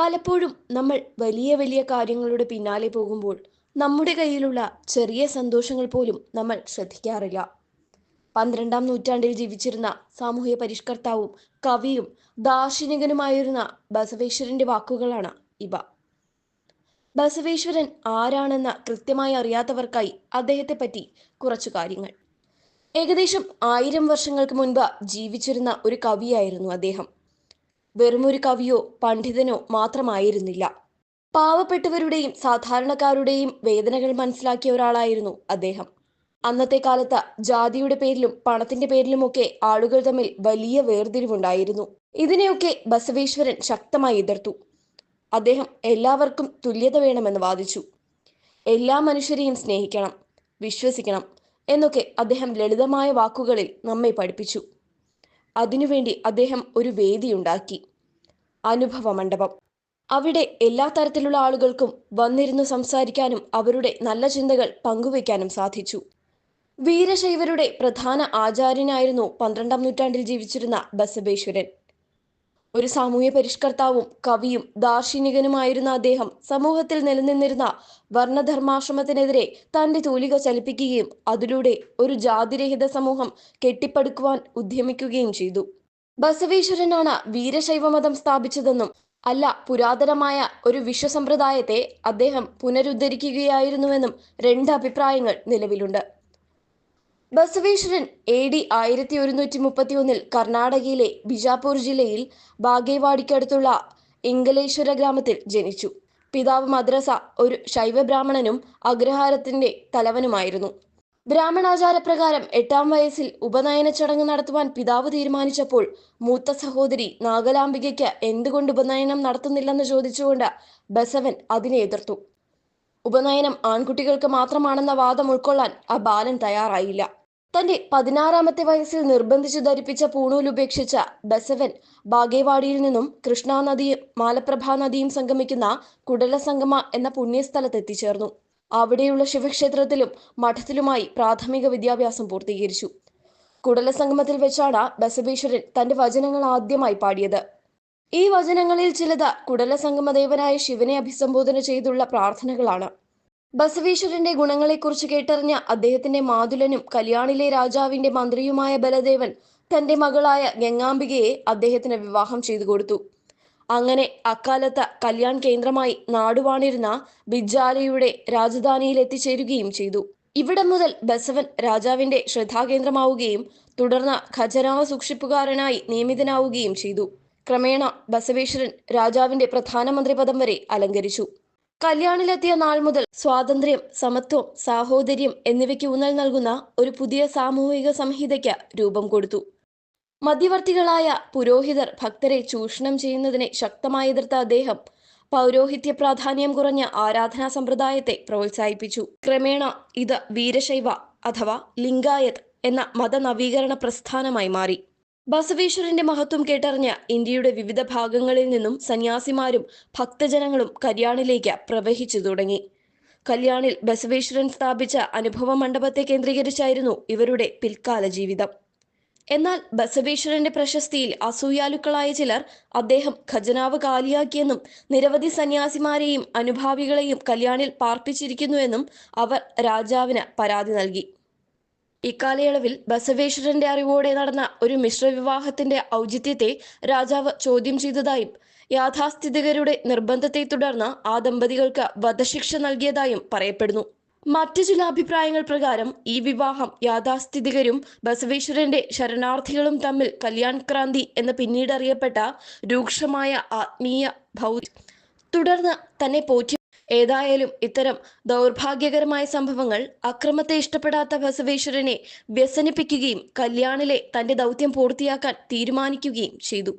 പലപ്പോഴും നമ്മൾ വലിയ വലിയ കാര്യങ്ങളുടെ പിന്നാലെ പോകുമ്പോൾ നമ്മുടെ കയ്യിലുള്ള ചെറിയ സന്തോഷങ്ങൾ പോലും നമ്മൾ ശ്രദ്ധിക്കാറില്ല. പന്ത്രണ്ടാം നൂറ്റാണ്ടിൽ ജീവിച്ചിരുന്ന സാമൂഹ്യ പരിഷ്കർത്താവും കവിയും ദാർശനികനുമായിരുന്ന ബസവേശ്വരന്റെ വാക്കുകളാണ് ഇവ. ബസവേശ്വരൻ ആരാണെന്ന കൃത്യമായി അറിയാത്തവർക്കായി അദ്ദേഹത്തെ പറ്റി കുറച്ചു കാര്യങ്ങൾ. ഏകദേശം ആയിരം വർഷങ്ങൾക്ക് മുൻപ് ജീവിച്ചിരുന്ന ഒരു കവിയായിരുന്നു അദ്ദേഹം. വെറുമൊരു കവിയോ പണ്ഡിതനോ മാത്രമായിരുന്നില്ല. പാവപ്പെട്ടവരുടെയും സാധാരണക്കാരുടെയും വേദനകൾ മനസ്സിലാക്കിയ ഒരാളായിരുന്നു അദ്ദേഹം. അന്നത്തെ കാലത്ത് ജാതിയുടെ പേരിലും പണത്തിന്റെ പേരിലുമൊക്കെ ആളുകൾ തമ്മിൽ വലിയ വേർതിരിവുണ്ടായിരുന്നു. ഇതിനെയൊക്കെ ബസവേശ്വരൻ ശക്തമായി എതിർത്തു. അദ്ദേഹം എല്ലാവർക്കും തുല്യത വേണമെന്ന് വാദിച്ചു. എല്ലാ മനുഷ്യരെയും സ്നേഹിക്കണം വിശ്വസിക്കണം എന്നൊക്കെ അദ്ദേഹം ലളിതമായ വാക്കുകളിൽ നമ്മെ പഠിപ്പിച്ചു. അതിനുവേണ്ടി അദ്ദേഹം ഒരു വേദിയുണ്ടാക്കി. അനുഭവ മണ്ഡപം അവിടെ എല്ലാ തരത്തിലുള്ള ആളുകൾക്കും വന്നിരുന്നു സംസാരിക്കാനും അവരുടെ നല്ല ചിന്തകൾ പങ്കുവയ്ക്കാനും സാധിച്ചു. വീരശൈവരുടെ പ്രധാന ആചാര്യനായിരുന്നു പന്ത്രണ്ടാം നൂറ്റാണ്ടിൽ ജീവിച്ചിരുന്ന ബസവേശ്വരൻ. ഒരു സാമൂഹ്യ പരിഷ്കർത്താവും കവിയും ദാർശനികനുമായിരുന്ന അദ്ദേഹം സമൂഹത്തിൽ നിലനിന്നിരുന്ന വർണധർമാശ്രമത്തിനെതിരെ തന്റെ തൂലിക ചലിപ്പിക്കുകയും അതിലൂടെ ഒരു ജാതിരഹിത സമൂഹം കെട്ടിപ്പടുക്കുവാൻ ഉദ്യമിക്കുകയും ചെയ്തു. ബസവേശ്വരനാണ് വീരശൈവമതം സ്ഥാപിച്ചതെന്നും അല്ല പുരാതനമായ ഒരു വിശ്വസമ്പ്രദായത്തെ അദ്ദേഹം പുനരുദ്ധരിക്കുകയായിരുന്നുവെന്നും രണ്ട് അഭിപ്രായങ്ങൾ നിലവിലുണ്ട്. ബസവേശ്വരൻ എ ഡി ആയിരത്തി ഒരുന്നൂറ്റി മുപ്പത്തി ഒന്നിൽ കർണാടകയിലെ ബിജാപൂർ ജില്ലയിൽ ബാഗേവാടിക്കടുത്തുള്ള ഇംഗലേശ്വര ഗ്രാമത്തിൽ ജനിച്ചു. പിതാവ് മദ്രസ ഒരു ശൈവ ബ്രാഹ്മണനും അഗ്രഹാരത്തിന്റെ തലവനുമായിരുന്നു. ബ്രാഹ്മണാചാരപ്രകാരം എട്ടാം വയസ്സിൽ ഉപനയന ചടങ്ങ് നടത്തുവാൻ പിതാവ് തീരുമാനിച്ചപ്പോൾ മൂത്ത സഹോദരി നാഗലാംബികയ്ക്ക് എന്തുകൊണ്ട് ഉപനയനം നടത്തുന്നില്ലെന്ന് ചോദിച്ചുകൊണ്ട് ബസവൻ അതിനെ എതിർത്തു. ഉപനയനം ആൺകുട്ടികൾക്ക് മാത്രമാണെന്ന വാദം ഉൾക്കൊള്ളാൻ ആ ബാലൻ തയ്യാറായില്ല. തന്റെ പതിനാറാമത്തെ വയസ്സിൽ നിർബന്ധിച്ചു ധരിപ്പിച്ച പൂണൂൽ ഉപേക്ഷിച്ച ബസവൻ ബാഗേവാടിയിൽ നിന്നും കൃഷ്ണാ നദിയും മാലപ്രഭാ നദിയും സംഗമിക്കുന്ന കുടലസംഗമ എന്ന പുണ്യസ്ഥലത്ത് എത്തിച്ചേർന്നു അവിടെയുള്ള ശിവക്ഷേത്രത്തിലും മഠത്തിലുമായി പ്രാഥമിക വിദ്യാഭ്യാസം പൂർത്തീകരിച്ചു. കുടലസംഗമത്തിൽ വെച്ചാണ് ബസവേശ്വരൻ തന്റെ വചനങ്ങൾ ആദ്യമായി പാടിയത്. ഈ വചനങ്ങളിൽ ചിലത് കുടലസംഗമദേവനായ ശിവനെ അഭിസംബോധന ചെയ്തുള്ള പ്രാർത്ഥനകളാണ്. ബസവേശ്വരന്റെ ഗുണങ്ങളെക്കുറിച്ച് കേട്ടറിഞ്ഞ അദ്ദേഹത്തിന്റെ മാതുലനും കല്യാണിലെ രാജാവിന്റെ മന്ത്രിയുമായ ബലദേവൻ തന്റെ മകളായ ഗംഗാംബികയെ അദ്ദേഹത്തിന് വിവാഹം ചെയ്തു കൊടുത്തു. അങ്ങനെ അക്കാലത്ത് കല്യാൺ കേന്ദ്രമായി നാടുവാണിരുന്ന ബിജാലയുടെ രാജധാനിയിൽ എത്തിച്ചേരുകയും ചെയ്തു. ഇവിടെ മുതൽ ബസവൻ രാജാവിന്റെ ശ്രദ്ധാകേന്ദ്രമാവുകയും തുടർന്ന് ഖജനാവ് സൂക്ഷിപ്പുകാരനായി നിയമിതനാവുകയും ചെയ്തു. ക്രമേണ ബസവേശ്വരൻ രാജാവിന്റെ പ്രധാനമന്ത്രി പദം വരെ അലങ്കരിച്ചു. കല്യാണിലെത്തിയ നാൾ മുതൽ സ്വാതന്ത്ര്യം സമത്വം സാഹോദര്യം എന്നിവയ്ക്ക് ഊന്നൽ നൽകുന്ന ഒരു പുതിയ സാമൂഹിക സംഹിതയ്ക്ക് രൂപം കൊടുത്തു. മധ്യവർത്തികളായ പുരോഹിതർ ഭക്തരെ ചൂഷണം ചെയ്യുന്നതിനെ ശക്തമായി എതിർത്ത അദ്ദേഹം പൗരോഹിത്യ പ്രാധാന്യം കുറഞ്ഞ ആരാധനാ സമ്പ്രദായത്തെ പ്രോത്സാഹിപ്പിച്ചു. ക്രമേണ ഇത് വീരശൈവ അഥവാ ലിംഗായത് എന്ന മതനവീകരണ പ്രസ്ഥാനമായി മാറി. ബസവേശ്വരന്റെ മഹത്വം കേട്ടറിഞ്ഞ ഇന്ത്യയുടെ വിവിധ ഭാഗങ്ങളിൽ നിന്നും സന്യാസിമാരും ഭക്തജനങ്ങളും കല്യാണിലേക്ക് പ്രവഹിച്ചു തുടങ്ങി. കല്യാണിൽ ബസവേശ്വരൻ സ്ഥാപിച്ച അനുഭവ മണ്ഡപത്തെ കേന്ദ്രീകരിച്ചായിരുന്നു ഇവരുടെ പിൽക്കാല ജീവിതം. എന്നാൽ ബസവേശ്വരന്റെ പ്രശസ്തിയിൽ അസൂയാലുക്കളായ ചിലർ അദ്ദേഹം ഖജനാവ് കാലിയാക്കിയെന്നും നിരവധി സന്യാസിമാരെയും അനുഭാവികളെയും കല്യാണിൽ പാർപ്പിച്ചിരിക്കുന്നുവെന്നും അവർ രാജാവിന് പരാതി നൽകി. ഇക്കാലയളവിൽ ബസവേശ്വരന്റെ അറിവോടെ നടന്ന ഒരു മിശ്രവിവാഹത്തിന്റെ ഔചിത്യത്തെ രാജാവ് ചോദ്യം ചെയ്തതായും യാഥാസ്ഥിതികരുടെ നിർബന്ധത്തെ തുടർന്ന് ആ ദമ്പതികൾക്ക് വധശിക്ഷ നൽകിയതായും പറയപ്പെടുന്നു. മറ്റു ചില അഭിപ്രായങ്ങൾ പ്രകാരം ഈ വിവാഹം യാഥാസ്ഥിതികരും ബസവേശ്വരന്റെ ശരണാർത്ഥികളും തമ്മിൽ കല്യാൺ ക്രാന്തി എന്ന് പിന്നീട് അറിയപ്പെട്ട രൂക്ഷമായ ആത്മീയ ഭൗ തുടർന്ന് തന്നെ പോറ്റി ഏതായാലും ഇത്തരം ദൗർഭാഗ്യകരമായ സംഭവങ്ങൾ അക്രമത്തെ ഇഷ്ടപ്പെടാത്ത ബസവേശ്വരനെ വ്യസനിപ്പിക്കുകയും കല്യാണിലെ തന്റെ ദൗത്യം പൂർത്തിയാക്കാൻ തീരുമാനിക്കുകയും ചെയ്തു.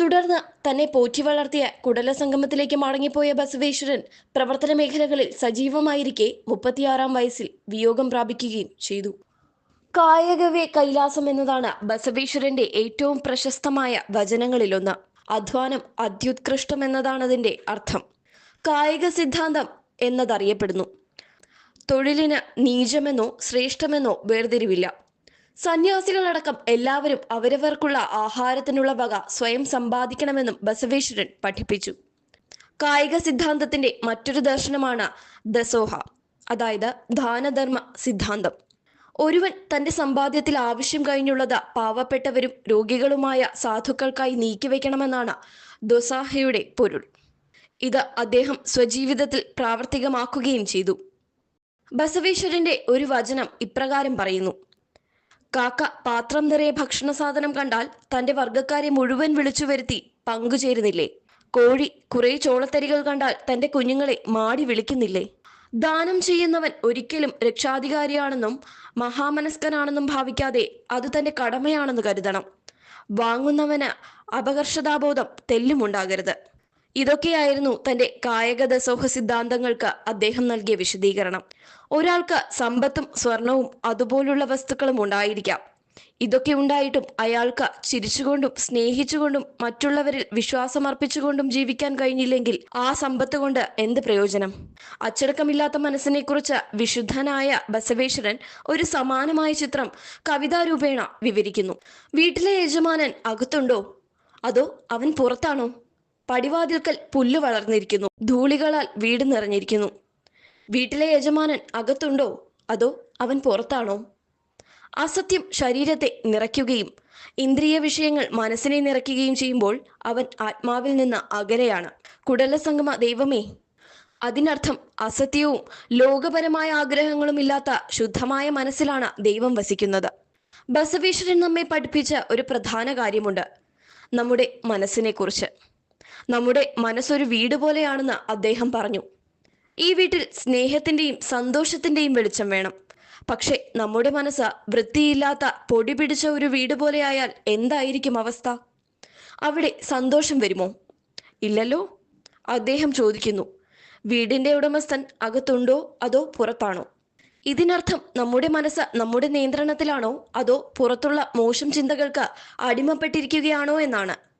തുടർന്ന് തന്നെ പോറ്റി വളർത്തിയ കുടല സംഗമത്തിലേക്ക് മടങ്ങിപ്പോയ ബസവേശ്വരൻ പ്രവർത്തന മേഖലകളിൽ സജീവമായിരിക്കെ മുപ്പത്തിയാറാം വയസ്സിൽ വിയോഗം പ്രാപിക്കുകയും ചെയ്തു. കായകവേ കൈലാസം എന്നതാണ് ബസവേശ്വരന്റെ ഏറ്റവും പ്രശസ്തമായ വചനങ്ങളിലൊന്ന്. അധ്വാനം അത്യുത്കൃഷ്ടം എന്നതാണ് അതിന്റെ അർത്ഥം. കായിക സിദ്ധാന്തം എന്നതറിയപ്പെടുന്നു. തൊഴിലിന് നീചമെന്നോ ശ്രേഷ്ഠമെന്നോ വേർതിരിവില്ല. സന്യാസികളടക്കം എല്ലാവരും അവരവർക്കുള്ള ആഹാരത്തിനുള്ള വക സ്വയം സമ്പാദിക്കണമെന്നും ബസവേശ്വരൻ പഠിപ്പിച്ചു. കായിക സിദ്ധാന്തത്തിന്റെ മറ്റൊരു ദർശനമാണ് ദസോഹ അതായത് ദാനധർമ്മ സിദ്ധാന്തം. ഒരുവൻ തന്റെ സമ്പാദ്യത്തിൽ ആവശ്യം കഴിഞ്ഞുള്ളത് പാവപ്പെട്ടവരും രോഗികളുമായ സാധുക്കൾക്കായി നീക്കിവെക്കണമെന്നാണ് ദൊസാഹയുടെ പൊരുൾ. ഇത് അദ്ദേഹം സ്വജീവിതത്തിൽ പ്രാവർത്തികമാക്കുകയും ചെയ്തു. ബസവേശ്വരന്റെ ഒരു വചനം ഇപ്രകാരം പറയുന്നു. കാക്ക പാത്രം നിറയെ ഭക്ഷണ സാധനം കണ്ടാൽ തന്റെ വർഗക്കാരെ മുഴുവൻ വിളിച്ചു വരുത്തി പങ്കുചേരുന്നില്ലേ കോഴി കുറെ ചോളത്തരികൾ കണ്ടാൽ തന്റെ കുഞ്ഞുങ്ങളെ മാടി വിളിക്കുന്നില്ലേ? ദാനം ചെയ്യുന്നവൻ ഒരിക്കലും രക്ഷാധികാരിയാണെന്നും മഹാമനസ്കനാണെന്നും ഭാവിക്കാതെ അത് തന്റെ കടമയാണെന്ന് കരുതണം. വാങ്ങുന്നവന് അപകർഷതാബോധം തെല്ലുമുണ്ടാകരുത്. ഇതൊക്കെയായിരുന്നു തന്റെ കായക ദസോഹ സിദ്ധാന്തങ്ങൾക്ക് അദ്ദേഹം നൽകിയ വിശദീകരണം. ഒരാൾക്ക് സമ്പത്തും സ്വർണവും അതുപോലുള്ള വസ്തുക്കളും ഉണ്ടായിരിക്കാം. ഇതൊക്കെ ഉണ്ടായിട്ടും അയാൾക്ക് ചിരിച്ചുകൊണ്ടും സ്നേഹിച്ചുകൊണ്ടും മറ്റുള്ളവരിൽ വിശ്വാസമർപ്പിച്ചുകൊണ്ടും ജീവിക്കാൻ കഴിഞ്ഞില്ലെങ്കിൽ ആ സമ്പത്ത് കൊണ്ട് എന്ത് പ്രയോജനം? അച്ചടക്കമില്ലാത്ത മനസ്സിനെക്കുറിച്ച് വിശുദ്ധനായ ബസവേശ്വരൻ ഒരു സമാനമായ ചിത്രം കവിതാരൂപേണ വിവരിക്കുന്നു. വീട്ടിലെ യജമാനൻ അകത്തുണ്ടോ? അതോ അവൻ പുറത്താണോ? പടിവാതിൽക്കൽ പുല്ല് വളർന്നിരിക്കുന്നു. ധൂളികളാൽ വീട് നിറഞ്ഞിരിക്കുന്നു. വീട്ടിലെ യജമാനൻ അകത്തുണ്ടോ? അതോ അവൻ പുറത്താണോ? അസത്യം ശരീരത്തെ നിറയ്ക്കുകയും ഇന്ദ്രിയ വിഷയങ്ങൾ മനസ്സിനെ നിറയ്ക്കുകയും ചെയ്യുമ്പോൾ അവൻ ആത്മാവിൽ നിന്ന് അകലെയാണ്. കുടലസംഗമ ദൈവമേ. അതിനർത്ഥം അസത്യവും ലോകപരമായ ആഗ്രഹങ്ങളും ഇല്ലാത്ത ശുദ്ധമായ മനസ്സിലാണ് ദൈവം വസിക്കുന്നത്. ബസവീശ്വരൻ നമ്മെ പഠിപ്പിച്ച ഒരു പ്രധാന കാര്യമുണ്ട്. നമ്മുടെ മനസ്സിനെ കുറിച്ച് നമ്മുടെ മനസ്സൊരു വീട് പോലെയാണെന്ന് അദ്ദേഹം പറഞ്ഞു. ഈ വീട്ടിൽ സ്നേഹത്തിന്റെയും സന്തോഷത്തിന്റെയും വെളിച്ചം വേണം. പക്ഷെ നമ്മുടെ മനസ്സ് വൃത്തിയില്ലാത്ത പൊടി പിടിച്ച ഒരു വീട് പോലെയായാൽ എന്തായിരിക്കും അവസ്ഥ? അവിടെ സന്തോഷം വരുമോ? ഇല്ലല്ലോ? അദ്ദേഹം ചോദിക്കുന്നു. വീടിന്റെ ഉടമസ്ഥൻ അകത്തുണ്ടോ അതോ പുറത്താണോ? ഇതിനർത്ഥം നമ്മുടെ മനസ്സ് നമ്മുടെ നിയന്ത്രണത്തിലാണോ അതോ പുറത്തുള്ള മോശം ചിന്തകൾക്ക് അടിമപ്പെട്ടിരിക്കുകയാണോ എന്നാണ്.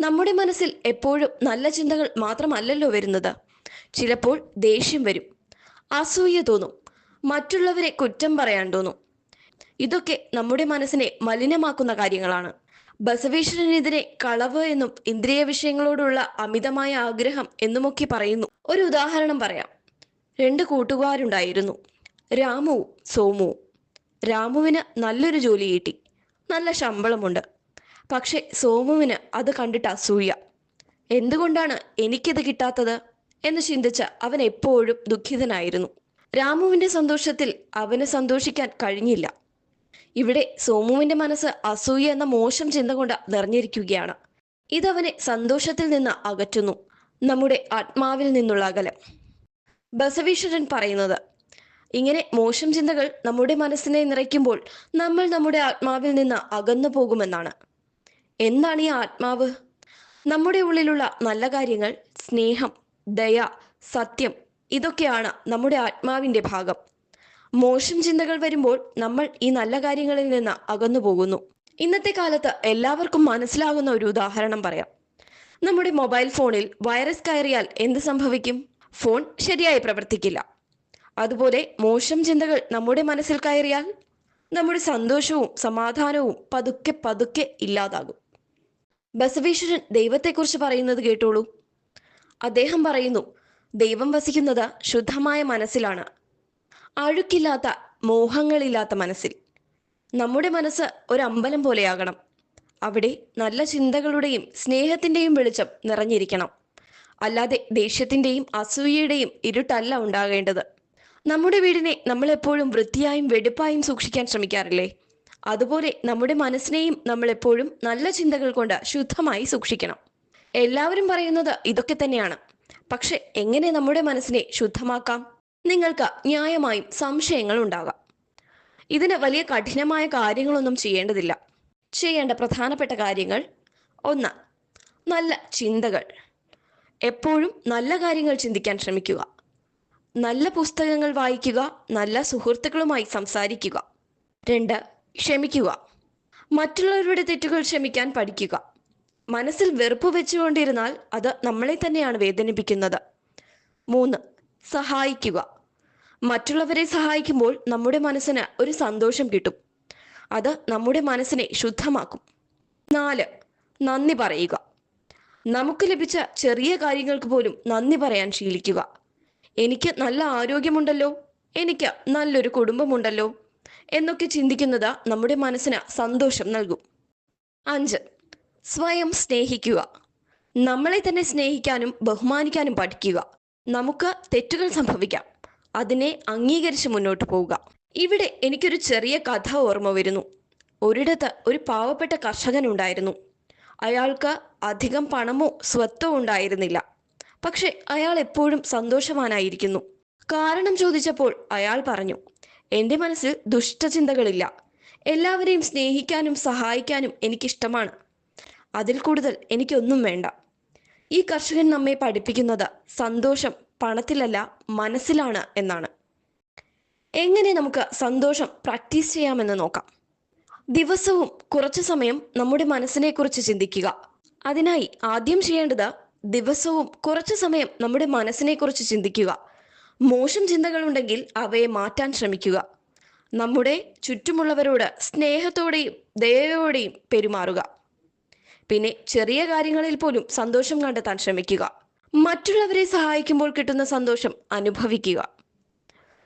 നമ്മുടെ മനസ്സിൽ എപ്പോഴും നല്ല ചിന്തകൾ മാത്രമല്ലല്ലോ വരുന്നത്. ചിലപ്പോൾ ദേഷ്യം വരും. അസൂയ തോന്നും. മറ്റുള്ളവരെ കുറ്റം പറയാൻ തോന്നും. ഇതൊക്കെ നമ്മുടെ മനസ്സിനെ മലിനമാക്കുന്ന കാര്യങ്ങളാണ്. ബസവേശ്വരനെതിരെ കളവ് എന്നും ഇന്ദ്രിയ വിഷയങ്ങളോടുള്ള അമിതമായ ആഗ്രഹം എന്നുമൊക്കെ പറയുന്നു. ഒരു ഉദാഹരണം പറയാം. രണ്ട് കൂട്ടുകാരുണ്ടായിരുന്നു. രാമുവും സോമുവും. രാമുവിന് നല്ലൊരു ജോലി കിട്ടി. നല്ല ശമ്പളമുണ്ട്. പക്ഷെ സോമുവിന് അത് കണ്ടിട്ട് അസൂയ. എന്തുകൊണ്ടാണ് എനിക്കിത് കിട്ടാത്തത്? എന്ന് ചിന്തിച്ച അവൻ എപ്പോഴും ദുഃഖിതനായിരുന്നു. രാമുവിന്റെ സന്തോഷത്തിൽ അവന് സന്തോഷിക്കാൻ കഴിഞ്ഞില്ല. ഇവിടെ സോമുവിന്റെ മനസ്സ് അസൂയ എന്ന മോശം ചിന്ത കൊണ്ട് നിറഞ്ഞിരിക്കുകയാണ്. ഇതവനെ സന്തോഷത്തിൽ നിന്ന് അകറ്റുന്നു. നമ്മുടെ ആത്മാവിൽ നിന്നുള്ള അകലം. ബസവീശ്വരൻ പറയുന്നത് ഇങ്ങനെ മോശം ചിന്തകൾ നമ്മുടെ മനസ്സിനെ നിറയ്ക്കുമ്പോൾ നമ്മൾ നമ്മുടെ ആത്മാവിൽ നിന്ന് അകന്നു പോകുമെന്നാണ്. എന്താണ് ഈ ആത്മാവ്? നമ്മുടെ ഉള്ളിലുള്ള നല്ല കാര്യങ്ങൾ സ്നേഹം ദയ സത്യം ഇതൊക്കെയാണ് നമ്മുടെ ആത്മാവിന്റെ ഭാഗം. മോശം ചിന്തകൾ വരുമ്പോൾ നമ്മൾ ഈ നല്ല കാര്യങ്ങളിൽ നിന്ന് അകന്നു പോകുന്നു. ഇന്നത്തെ കാലത്ത് എല്ലാവർക്കും മനസ്സിലാകുന്ന ഒരു ഉദാഹരണം പറയാം. നമ്മുടെ മൊബൈൽ ഫോണിൽ വൈറസ് കയറിയാൽ എന്ത് സംഭവിക്കും? ഫോൺ ശരിയായി പ്രവർത്തിക്കില്ല. അതുപോലെ മോശം ചിന്തകൾ നമ്മുടെ മനസ്സിൽ കയറിയാൽ നമ്മുടെ സന്തോഷവും സമാധാനവും പതുക്കെ പതുക്കെ ഇല്ലാതാകും. ബസവേശ്വരൻ ദൈവത്തെക്കുറിച്ച് പറയുന്നത് കേട്ടോളൂ. അദ്ദേഹം പറയുന്നു ദൈവം വസിക്കുന്നത് ശുദ്ധമായ മനസ്സിലാണ്. അഴുക്കില്ലാത്ത മോഹങ്ങളില്ലാത്ത മനസ്സിൽ. നമ്മുടെ മനസ്സ് ഒരു അമ്പലം പോലെയാകണം. അവിടെ നല്ല ചിന്തകളുടെയും സ്നേഹത്തിന്റെയും വെളിച്ചം നിറഞ്ഞിരിക്കണം. അല്ലാതെ ദേഷ്യത്തിന്റെയും അസൂയയുടെയും ഇരുട്ടല്ല ഉണ്ടാകേണ്ടത്. നമ്മുടെ വീടിനെ നമ്മൾ എപ്പോഴും വൃത്തിയായും വെടുപ്പായും സൂക്ഷിക്കാൻ ശ്രമിക്കാറില്ലേ? അതുപോലെ നമ്മുടെ മനസ്സിനെയും നമ്മൾ എപ്പോഴും നല്ല ചിന്തകൾ കൊണ്ട് ശുദ്ധമായി സൂക്ഷിക്കണം. എല്ലാവരും പറയുന്നത് ഇതൊക്കെ തന്നെയാണ്. പക്ഷെ എങ്ങനെ നമ്മുടെ മനസ്സിനെ ശുദ്ധമാക്കാം? നിങ്ങൾക്ക് ന്യായമായും സംശയങ്ങൾ ഉണ്ടാകാം. ഇതിന് വലിയ കഠിനമായ കാര്യങ്ങളൊന്നും ചെയ്യേണ്ടതില്ല. ചെയ്യേണ്ട പ്രധാനപ്പെട്ട കാര്യങ്ങൾ ഒന്ന് നല്ല ചിന്തകൾ. എപ്പോഴും നല്ല കാര്യങ്ങൾ ചിന്തിക്കാൻ ശ്രമിക്കുക. നല്ല പുസ്തകങ്ങൾ വായിക്കുക നല്ല സുഹൃത്തുക്കളുമായി സംസാരിക്കുക. രണ്ട് ക്ഷമിക്കുക. മറ്റുള്ളവരുടെ തെറ്റുകൾ ക്ഷമിക്കാൻ പഠിക്കുക. മനസ്സിൽ വെറുപ്പ് വെച്ചുകൊണ്ടിരുന്നാൽ അത് നമ്മളെ തന്നെയാണ് വേദനിപ്പിക്കുന്നത്. മൂന്ന് സഹായിക്കുക. മറ്റുള്ളവരെ സഹായിക്കുമ്പോൾ നമ്മുടെ മനസ്സിന് ഒരു സന്തോഷം കിട്ടും. അത് നമ്മുടെ മനസ്സിനെ ശുദ്ധമാക്കും. നാല് നന്ദി പറയുക. നമുക്ക് ലഭിച്ച ചെറിയ കാര്യങ്ങൾക്ക് പോലും നന്ദി പറയാൻ ശീലിക്കുക. എനിക്ക് നല്ല ആരോഗ്യമുണ്ടല്ലോ. എനിക്ക് നല്ലൊരു കുടുംബമുണ്ടല്ലോ. എന്നൊക്കെ ചിന്തിക്കുന്നത് നമ്മുടെ മനസ്സിന് സന്തോഷം നൽകും. അഞ്ച് സ്വയം സ്നേഹിക്കുക. നമ്മളെ തന്നെ സ്നേഹിക്കാനും ബഹുമാനിക്കാനും പഠിക്കുക. നമുക്ക് തെറ്റുകൾ സംഭവിക്കാം. അതിനെ അംഗീകരിച്ച് മുന്നോട്ട് പോവുക. ഇവിടെ എനിക്കൊരു ചെറിയ കഥ ഓർമ്മ വരുന്നു. ഒരിടത്ത് ഒരു പാവപ്പെട്ട കർഷകൻ ഉണ്ടായിരുന്നു. അയാൾക്ക് അധികം പണമോ സ്വത്തോ ഉണ്ടായിരുന്നില്ല. പക്ഷെ അയാൾ എപ്പോഴും സന്തോഷവാനായിരിക്കുന്നു. കാരണം ചോദിച്ചപ്പോൾ അയാൾ പറഞ്ഞു എന്റെ മനസ്സിൽ ദുഷ്ടചിന്തകളില്ല. എല്ലാവരെയും സ്നേഹിക്കാനും സഹായിക്കാനും എനിക്കിഷ്ടമാണ്. അതിൽ കൂടുതൽ എനിക്കൊന്നും വേണ്ട. ഈ കർഷകൻ നമ്മെ പഠിപ്പിക്കുന്നത് സന്തോഷം പണത്തിലല്ല മനസ്സിലാണ് എന്നാണ്. എങ്ങനെ നമുക്ക് സന്തോഷം പ്രാക്ടീസ് ചെയ്യാമെന്ന് നോക്കാം. ദിവസവും കുറച്ചു സമയം നമ്മുടെ മനസ്സിനെക്കുറിച്ച് ചിന്തിക്കുക. അതിനായി ആദ്യം ചെയ്യേണ്ടത് ദിവസവും കുറച്ചു സമയം നമ്മുടെ മനസ്സിനെക്കുറിച്ച് ചിന്തിക്കുക. മോശം ചിന്തകളുണ്ടെങ്കിൽ അവയെ മാറ്റാൻ ശ്രമിക്കുക. നമ്മുടെ ചുറ്റുമുള്ളവരോട് സ്നേഹത്തോടെയും ദയയോടെയും പെരുമാറുക. പിന്നെ ചെറിയ കാര്യങ്ങളിൽ പോലും സന്തോഷം കണ്ടെത്താൻ ശ്രമിക്കുക. മറ്റുള്ളവരെ സഹായിക്കുമ്പോൾ കിട്ടുന്ന സന്തോഷം അനുഭവിക്കുക.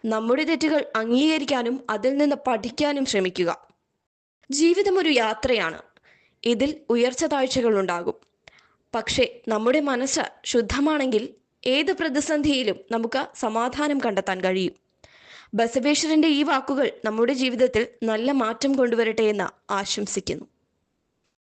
നമ്മുടെ തെറ്റുകൾ അംഗീകരിക്കാനും അതിൽ നിന്ന് പഠിക്കാനും ശ്രമിക്കുക. ജീവിതം ഒരു യാത്രയാണ്. ഇതിൽ ഉയർച്ച താഴ്ചകൾ ഉണ്ടാകും. പക്ഷേ നമ്മുടെ മനസ്സ് ശുദ്ധമാണെങ്കിൽ ഏത് പ്രതിസന്ധിയിലും നമുക്ക് സമാധാനം കണ്ടെത്താൻ കഴിയും. ബസവേശ്വരന്റെ ഈ വാക്കുകൾ നമ്മുടെ ജീവിതത്തിൽ നല്ല മാറ്റം കൊണ്ടുവരട്ടെ എന്ന് ആശംസിക്കുന്നു.